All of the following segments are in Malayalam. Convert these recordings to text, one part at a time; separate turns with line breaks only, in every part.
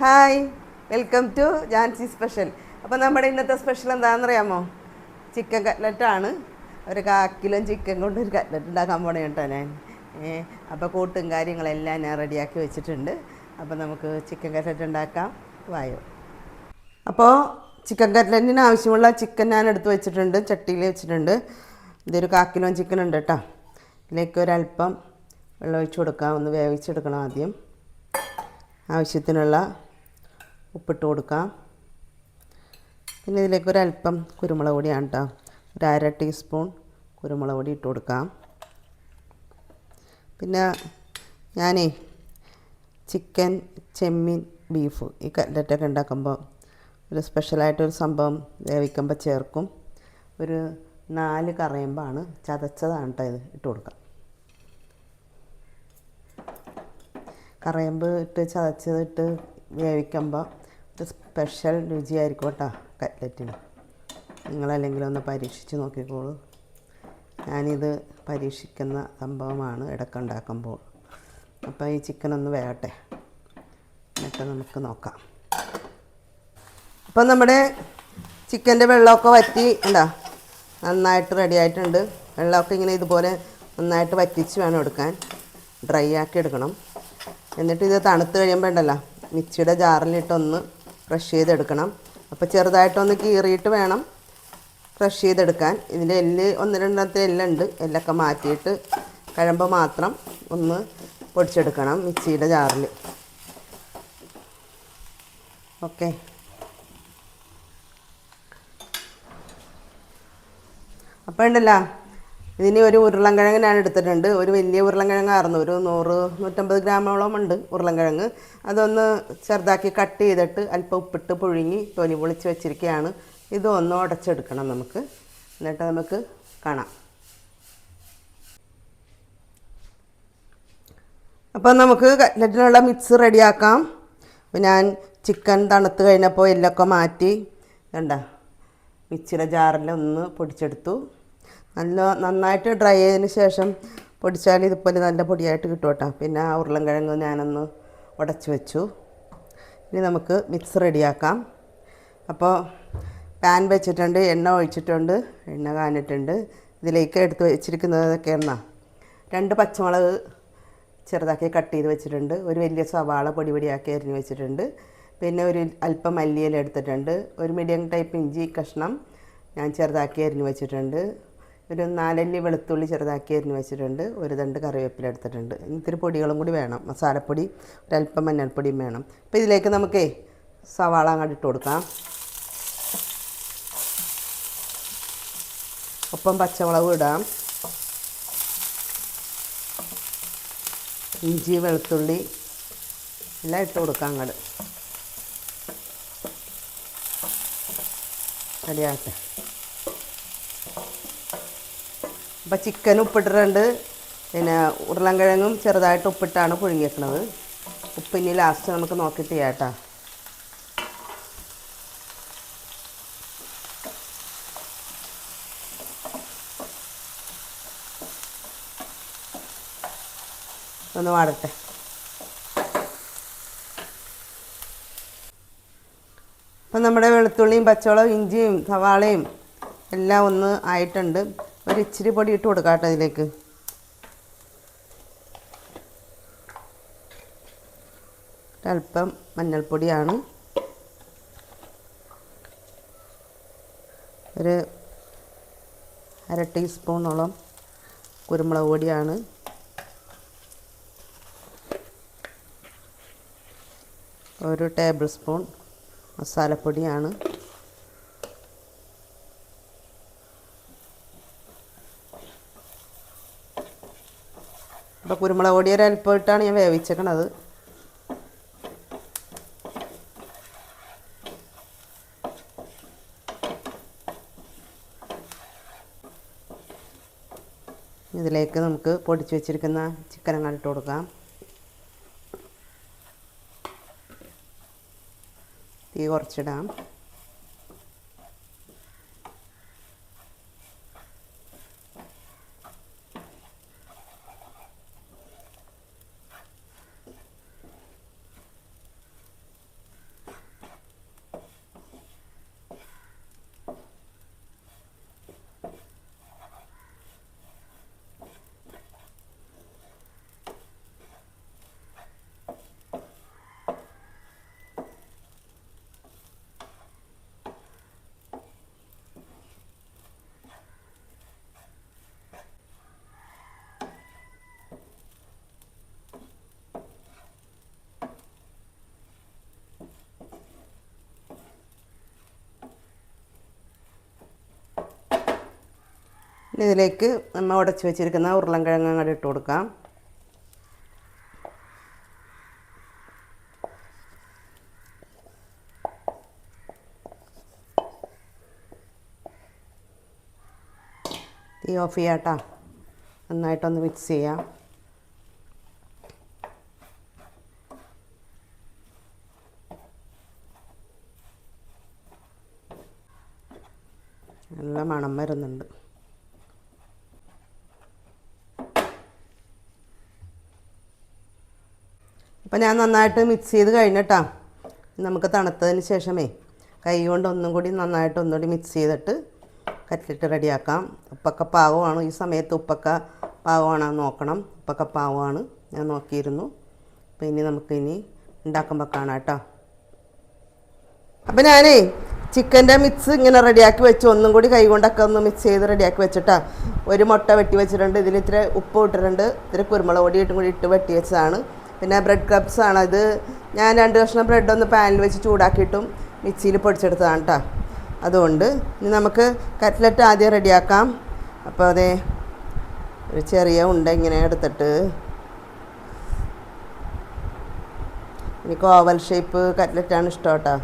Hi welcome to Jancy special അപ്പോൾ നമ്മുടെ ഇന്നത്തെ സ്പെഷ്യൽ എന്താണെന്ന് അറിയാമോ ചിക്കൻ കട്ട്ലറ്റാണ് ഒരു കാക്കിലും കിലോ ചിക്കൻ കൊണ്ട് ഒരു കട്ട്ലറ്റ് ഉണ്ടാക്കാൻ പോണേ കേട്ടോ ഞാൻ. അപ്പോൾ കൂട്ടും കാര്യങ്ങളെല്ലാം ഞാൻ റെഡിയാക്കി വെച്ചിട്ടുണ്ട്. അപ്പോൾ നമുക്ക് ചിക്കൻ കട്ട്ലറ്റ് ഉണ്ടാക്കാം. വായോ. അപ്പോൾ ചിക്കൻ കട്ട്ലറ്റിന് ആവശ്യമുള്ള ചിക്കൻ ഞാൻ എടുത്ത് വെച്ചിട്ടുണ്ട് ചട്ടിയിൽ വെച്ചിട്ടുണ്ട്. ഇതൊരു കാക്കിലോ കിലോ ചിക്കൻ ഉണ്ട് കേട്ടോ. ഇതിലേക്ക് ഒരല്പം വെള്ളം ഒഴിച്ച് കൊടുക്കാം. ഒന്ന് വേവിച്ചെടുക്കണം ആദ്യം. ആവശ്യത്തിനുള്ള ഉപ്പിട്ട് കൊടുക്കാം. പിന്നെ ഇതിലേക്ക് ഒരല്പം കുരുമുളക് പൊടിയാണ് കേട്ടോ ഒരു അര ടീസ്പൂൺ കുരുമുളക് പൊടി ഇട്ട് കൊടുക്കാം. പിന്നെ ഞാനേ ചിക്കൻ ചെമ്മീൻ ബീഫ് ഈ കട്ലറ്റൊക്കെ ഉണ്ടാക്കുമ്പോൾ ഒരു സ്പെഷ്യലായിട്ടൊരു സംഭവം വേവിക്കുമ്പോൾ ചേർക്കും. ഒരു നാല് കറയുമ്പാണ് ചതച്ചതാണ് കേട്ടോ ഇത് ഇട്ട് കൊടുക്കാം. കറയമ്പ് ഇട്ട് ചതച്ചിട്ട് വേവിക്കുമ്പോൾ ഒരു സ്പെഷ്യൽ രുചിയായിരിക്കും കേട്ടോ കട്ട്ലറ്റിന് നിങ്ങളല്ലെങ്കിൽ ഒന്ന് പരീക്ഷിച്ച് നോക്കിക്കോളൂ. ഞാനിത് പരീക്ഷിക്കുന്ന സംഭവമാണ് ഇടയ്ക്ക് ഉണ്ടാക്കുമ്പോൾ. അപ്പോൾ ഈ ചിക്കൻ ഒന്ന് വേകട്ടെ എന്നിട്ട് നമുക്ക് നോക്കാം. അപ്പം നമ്മുടെ ചിക്കന്റെ വെള്ളമൊക്കെ വറ്റി ഉണ്ടോ നന്നായിട്ട് റെഡി ആയിട്ടുണ്ട്. വെള്ളമൊക്കെ ഇങ്ങനെ ഇതുപോലെ നന്നായിട്ട് വറ്റിച്ച് വേണം എടുക്കാൻ. ഡ്രൈ ആക്കി എടുക്കണം. എന്നിട്ട് ഇത് തണുത്ത് കഴിയുമ്പോൾ ഉണ്ടല്ലോ മിക്സിയുടെ ജാറിലിട്ടൊന്ന് ക്രഷ് ചെയ്തെടുക്കണം. അപ്പോൾ ചെറുതായിട്ടൊന്ന് കീറിയിട്ട് വേണം ക്രഷ് ചെയ്തെടുക്കാൻ. ഇതിന്റെ എല്ല് ഒന്ന് രണ്ടെണ്ണത്തിൽ എല്ലുണ്ട്. എല്ലൊക്കെ മാറ്റിയിട്ട് കഴമ്പ് മാത്രം ഒന്ന് പൊടിച്ചെടുക്കണം മിക്സിയുടെ ജാറിൽ. ഓക്കെ. അപ്പോൾ ഉണ്ടല്ലോ. ഇതിന് ഒരു ഉരുളൻകിഴങ്ങ് ഞാൻ എടുത്തിട്ടുണ്ട്. ഒരു വലിയ ഉരുളൻകിഴങ്ങായിരുന്നു ഒരു നൂറ് നൂറ്റമ്പത് ഗ്രാമോളം ഉണ്ട് ഉരുളൻകിഴങ്ങ്. അതൊന്ന് ചെറുതാക്കി കട്ട് ചെയ്തിട്ട് അല്പം ഉപ്പിട്ട് പുഴുങ്ങി തൊലി പൊളിച്ച് വെച്ചിരിക്കുകയാണ് ഇതൊന്ന് ഉടച്ചെടുക്കണം നമുക്ക്. എന്നിട്ട് നമുക്ക് കാണാം. അപ്പോൾ നമുക്ക് കട്ട്ലറ്റിനുള്ള മിക്സ് റെഡിയാക്കാം. ഞാൻ ചിക്കൻ തണുത്ത് കഴിഞ്ഞപ്പോൾ എല്ലൊക്കെ മാറ്റി. കണ്ട മിക്സിയുടെ ജാറിൽ ഒന്ന് പൊടിച്ചെടുത്തു. നല്ല നന്നായിട്ട് ഡ്രൈ ചെയ്തതിന് ശേഷം പൊടിച്ചാൽ ഇതുപോലെ നല്ല പൊടിയായിട്ട് കിട്ടും കേട്ടോ. പിന്നെ ആ ഉരുളൻകിഴങ്ങ് ഞാനൊന്ന് ഉടച്ച് വെച്ചു. ഇനി നമുക്ക് മിക്സ് റെഡിയാക്കാം. അപ്പോൾ പാൻ വെച്ചിട്ടുണ്ട് എണ്ണ ഒഴിച്ചിട്ടുണ്ട് എണ്ണ കാനിട്ടുണ്ട് ഇതിലേക്ക് എടുത്ത് വെച്ചിരിക്കുന്നതൊക്കെ എണ്ണ? രണ്ട് പച്ചമുളക് ചെറുതാക്കി കട്ട് ചെയ്ത് വെച്ചിട്ടുണ്ട്. ഒരു വലിയ സവാള പൊടി പൊടിയാക്കി അരിഞ്ഞ് വെച്ചിട്ടുണ്ട്. പിന്നെ ഒരു അല്പം മല്ലിയില എടുത്തിട്ടുണ്ട്. ഒരു മീഡിയം ടൈപ്പ് ഇഞ്ചി കഷ്ണം ഞാൻ ചെറുതാക്കി അരിഞ്ഞ് വെച്ചിട്ടുണ്ട്. ഒരു നാലല്ലി വെളുത്തുള്ളി ചെറുതാക്കി അരിഞ്ഞ് വെച്ചിട്ടുണ്ട്. ഒരു രണ്ട് കറിവേപ്പില എടുത്തിട്ടുണ്ട്. ഇത്തിരി പൊടികളും കൂടി വേണം. മസാലപ്പൊടി ഒരല്പം മഞ്ഞൾപ്പൊടിയും വേണം. അപ്പോൾ ഇതിലേക്ക് നമുക്കേ സവാള അങ്ങോട്ട് ഇട്ട് കൊടുക്കാം. ഒപ്പം പച്ചമുളകും ഇടാം. ഇഞ്ചി വെളുത്തുള്ളി എല്ലാം ഇട്ട് കൊടുക്കാം അങ്ങോട്ട് റെഡിയാകട്ടെ. അപ്പോൾ ചിക്കൻ ഉപ്പിട്ടിട്ടുണ്ട്. പിന്നെ ഉരുളൻകിഴങ്ങും ചെറുതായിട്ട് ഉപ്പിട്ടാണ് പുഴുങ്ങിയേക്കണത്. ഉപ്പിനി ലാസ്റ്റ് നമുക്ക് നോക്കിയിട്ട് ചെയ്യാം കേട്ടോ. ഒന്ന് വാടട്ടെ. അപ്പം നമ്മുടെ വെളുത്തുള്ളിയും പച്ചവളവും ഇഞ്ചിയും സവാളയും എല്ലാം ഒന്ന് ആയിട്ടുണ്ട്. ഒരു ഇച്ചിരി പൊടി ഇട്ട് കൊടുക്കാം കേട്ടോ ഇതിലേക്ക് അല്പം മഞ്ഞൾപ്പൊടിയാണ്. ഒരു അര ടീസ്പൂണോളം കുരുമുളക് പൊടിയാണ്. ഒരു ടേബിൾ സ്പൂൺ മസാലപ്പൊടിയാണ്. അപ്പോൾ കുരുമുളക് പൊടി ഒരു അല്പം ഞാൻ വേവിച്ചേക്കണത്. ഇതിലേക്ക് നമുക്ക് പൊടിച്ച് വെച്ചിരിക്കുന്ന ചിക്കൻ ഇട്ട് കൊടുക്കാം. തീ കുറച്ചിടാം. ഇതിലേക്ക് നമ്മൾ ഉടച്ച് വെച്ചിരിക്കുന്ന ഉരുളൻകിഴങ്ങ് അങ്ങോട്ട് ഇട്ട് കൊടുക്കാം. തീ ഓഫ് ചെയ്യാം കേട്ടോ നന്നായിട്ടൊന്ന് മിക്സ് ചെയ്യാം. അപ്പം ഞാൻ നന്നായിട്ട് മിക്സ് ചെയ്ത് കഴിഞ്ഞിട്ടാ നമുക്ക് തണുത്തതിന് ശേഷമേ കൈ കൊണ്ട് ഒന്നും കൂടി നന്നായിട്ട് ഒന്നുകൂടി മിക്സ് ചെയ്തിട്ട് കറ്റിലിട്ട് റെഡിയാക്കാം. ഉപ്പൊക്കെ പാകമാണ്. ഈ സമയത്ത് ഉപ്പൊക്കെ പാകമാണോ നോക്കണം. ഉപ്പൊക്കെ പാകമാണ്. ഞാൻ നോക്കിയിരുന്നു. അപ്പോൾ ഇനി നമുക്ക് ഇനി ഉണ്ടാക്കുമ്പോൾ കാണാം കേട്ടോ. അപ്പം ഞാനേ ചിക്കന്റെ മിക്സ് ഇങ്ങനെ റെഡിയാക്കി വെച്ച്. ഒന്നും കൂടി കൈ കൊണ്ടൊക്കെ ഒന്ന് മിക്സ് ചെയ്ത് റെഡിയാക്കി വെച്ചിട്ടാ ഒരു മുട്ട വെട്ടി വെച്ചിട്ടുണ്ട്. ഇതിൽ ഇത്തിരി ഉപ്പ് ഇട്ടിട്ടുണ്ട്. ഇത്തിരി കുരുമുളക് പൊടി ഇട്ടും കൂടി ഇട്ട് വെട്ടി വെച്ചതാണ്. പിന്നെ ബ്രെഡ് ക്രബ്സ് ആണ്. ഇത് ഞാൻ രണ്ട് കഷ്ണം ബ്രെഡ് ഒന്ന് പാനിൽ വെച്ച് ചൂടാക്കിയിട്ടും മിക്സിയിൽ പൊടിച്ചെടുത്തതാണ് കേട്ടോ അതുകൊണ്ട് ഇനി നമുക്ക് കട്ട്ലറ്റ് ആദ്യം റെഡിയാക്കാം അപ്പോൾ അതെ ഒരു ചെറിയ ഉണ്ട ഇങ്ങനെ എടുത്തിട്ട്. എനിക്ക് ഓവൽ ഷേപ്പ് കട്ട്ലറ്റാണ് ഇഷ്ടം കേട്ടോ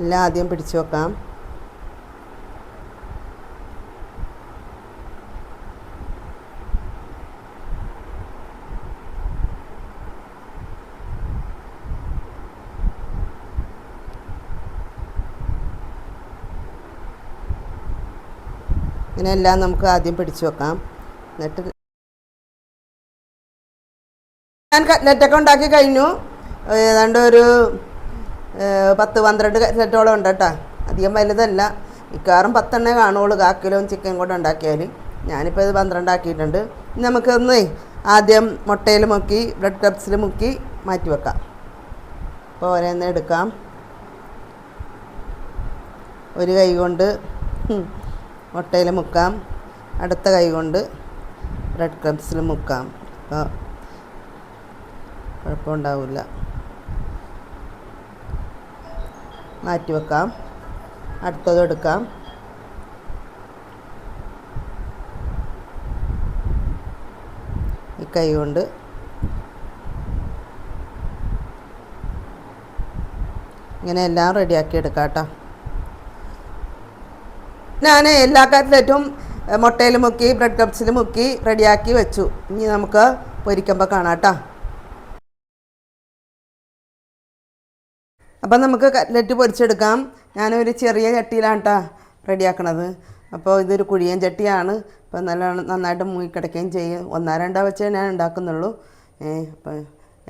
എല്ലാം ആദ്യം പിടിച്ചു വെക്കാം. ഇങ്ങനെ എല്ലാം നമുക്ക് ആദ്യം പിടിച്ചു വെക്കാം. എന്നിട്ട് ഞാൻ കട്ട്ലറ്റൊക്കെ ഉണ്ടാക്കി കഴിഞ്ഞു. ഏതാണ്ട് ഒരു പത്ത് പന്ത്രണ്ട് സെറ്റോളം ഉണ്ട് കേട്ടോ. അധികം വലുതല്ല. മിക്കവാറും പത്തെണ്ണേ കാണുള്ളൂ. കാക്കിലും ചിക്കൻ കൂടെ ഉണ്ടാക്കിയാൽ ഞാനിപ്പോൾ ഇത് പന്ത്രണ്ടാക്കിയിട്ടുണ്ട് നമുക്കൊന്ന് ആദ്യം മുട്ടയിൽ മുക്കി ബ്രെഡ് ക്രബ്സിൽ മുക്കി മാറ്റി വെക്കാം. അപ്പോൾ ഓരോന്ന് എടുക്കാം. ഒരു കൈ കൊണ്ട് മുട്ടയിൽ മുക്കാം. അടുത്ത കൈ കൊണ്ട് ബ്രെഡ് ക്രബ്സിൽ മുക്കാം. അപ്പോൾ കുഴപ്പമുണ്ടാവില്ല മാറ്റി വെക്കാം. അടുത്തത് എടുക്കാം. ഈ കൈ കൊണ്ട് ഇങ്ങനെ എല്ലാം റെഡിയാക്കി എടുക്കാം കേട്ടോ. ഞാൻ എല്ലാ കട്ട്ലറ്റും മുട്ടയിൽ മുക്കി ബ്രെഡ് കപ്സിൽ മുക്കി റെഡിയാക്കി വെച്ചു. ഇനി നമുക്ക് പൊരിക്കുമ്പോൾ കാണാം കേട്ടോ. അപ്പം നമുക്ക് കട്ട്ലറ്റ് പൊരിച്ചെടുക്കാം. ഞാനൊരു ചെറിയ ചട്ടിയിലാണ് കേട്ടോ റെഡിയാക്കണത്. അപ്പോൾ ഇതൊരു കുഴിയൻ ചട്ടിയാണ്. അപ്പോൾ നല്ല നന്നായിട്ട് മുങ്ങിക്കിടക്കുകയും ചെയ്യും. ഒന്നാ രണ്ടോ വെച്ചേ ഞാൻ ഉണ്ടാക്കുന്നുള്ളൂ. അപ്പോൾ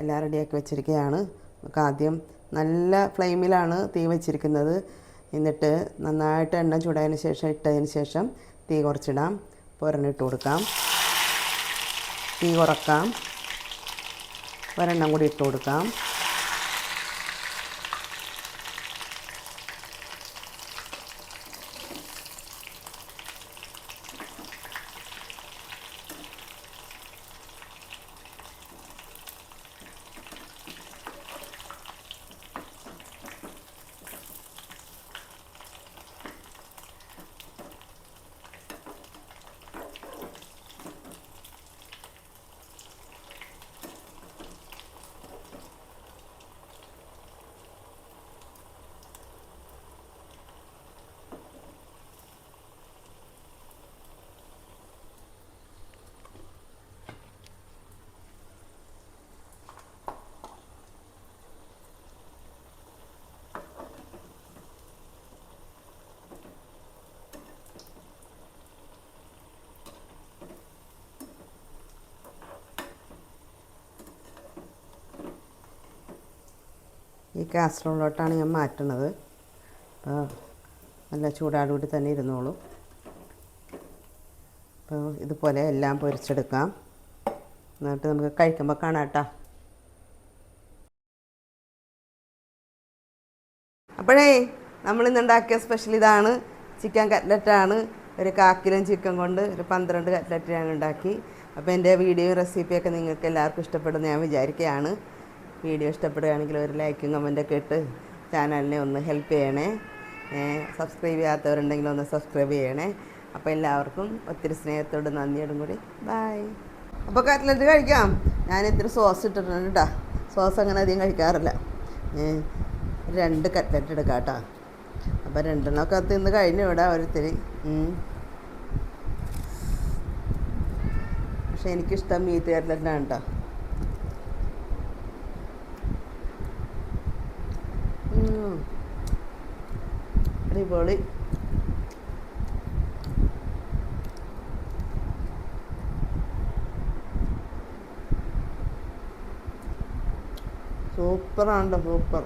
എല്ലാം റെഡിയാക്കി വെച്ചിരിക്കുകയാണ്. നമുക്ക് ആദ്യം നല്ല ഫ്ലെയിമിലാണ് തീ വെച്ചിരിക്കുന്നത്. എന്നിട്ട് നന്നായിട്ട് എണ്ണ ചൂടായതിന് ശേഷം ഇട്ടതിന് ശേഷം തീ കുറച്ചിടാം. ഒരെണ്ണം കൊടുക്കാം. തീ കുറക്കാം. ഒരെണ്ണം കൂടി ഇട്ട് കൊടുക്കാം. ഈ കാസറോളിലോട്ടാണ് ഞാൻ മാറ്റുന്നത്. അപ്പോൾ നല്ല ചൂടാടുകൂടി തന്നെ ഇരുന്നോളൂ. അപ്പോൾ ഇതുപോലെ എല്ലാം പൊരിച്ചെടുക്കാം. എന്നിട്ട് നമുക്ക് കഴിക്കുമ്പോൾ കാണാം കേട്ടോ. അപ്പോഴേ നമ്മൾ ഇന്നുണ്ടാക്കിയ സ്പെഷ്യൽ ഇതാണ്. ചിക്കൻ കട്ട്ലറ്റാണ് ഒരു കാക്കിലും ചിക്കൻ കൊണ്ട് ഒരു പന്ത്രണ്ട് കട്ട്ലറ്റ് ഞാൻ ഉണ്ടാക്കി. അപ്പോൾ എന്റെ വീഡിയോ റെസിപ്പിയൊക്കെ നിങ്ങൾക്ക് എല്ലാവർക്കും ഇഷ്ടപ്പെടുമെന്ന് ഞാൻ വിചാരിക്കുകയാണ്. വീഡിയോ ഇഷ്ടപ്പെടുകയാണെങ്കിൽ ഒരു ലൈക്കും കമന്റൊക്കെ ഇട്ട് ചാനലിനെ ഒന്ന് ഹെൽപ്പ് ചെയ്യണേ. സബ്സ്ക്രൈബ് ചെയ്യാത്തവരുണ്ടെങ്കിൽ ഒന്ന് സബ്സ്ക്രൈബ് ചെയ്യണേ. അപ്പോൾ എല്ലാവർക്കും ഒത്തിരി സ്നേഹത്തോട് നന്ദിയോടും കൂടി. ബായ് അപ്പോൾ കട്ട്ലറ്റ് കഴിക്കാം. ഞാൻ ഇത്തിരി സോസ് ഇട്ടിട്ടുണ്ട് കേട്ടോ സോസ് അങ്ങനെ അധികം കഴിക്കാറില്ല. രണ്ട് കട്ട്ലറ്റ് എടുക്കാം കേട്ടോ അപ്പോൾ രണ്ടെണ്ണമൊക്കെ തിന്ന് കഴിഞ്ഞു ഇവിടെ ഒരിത്തിരി. പക്ഷെ എനിക്കിഷ്ടം മീറ്റ് കട്ട്ലറ്റാണ് കേട്ടോ അടിപൊളി. സൂപ്പറാണ്ടോ സൂപ്പർ.